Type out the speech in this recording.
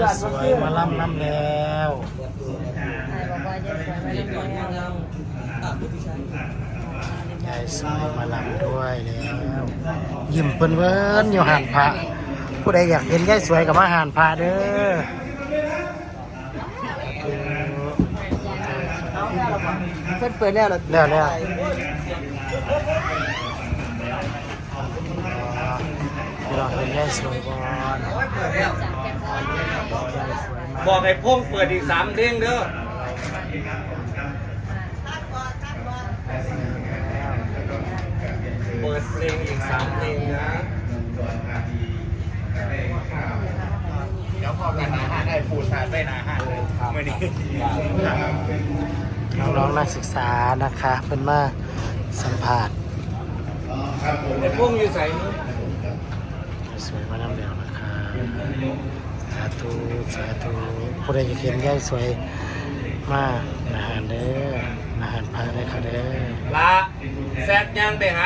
ยายสวยมาล่ำน้ำแล้วนายบอกว่ายายสวยมาเล่นแล้วยายสวยมาลำด้วยแล้วยิ้มเปิ้นเวิ้นอยู่หานพระ ผู้ใดอยากเห็นยายสวยกับมาหานพระเด้อเพิ่นเปิดแล้วเหรอแล้วแล้วเดี๋ยวเราเห็นยายสวยก่อน บอกให้พงเปิดอีกสามเพลงเด้อเปิดเพลงอีกสามเพลงนะเดี๋ยวพอกันอาหารได้ปูสาดไปอาหารเลยไม่ดีน้องๆนักศึกษานะคะเพิ่นมาสัมผัสไอ้พงอยู่ใส่สวยมานำแล้วนะคะสาธุสาธุผู้ใดอยากเห็นยายสวยมาอาหารเด้ออาหารพาเลยค่ะเด้อ ละแซดยังไปหา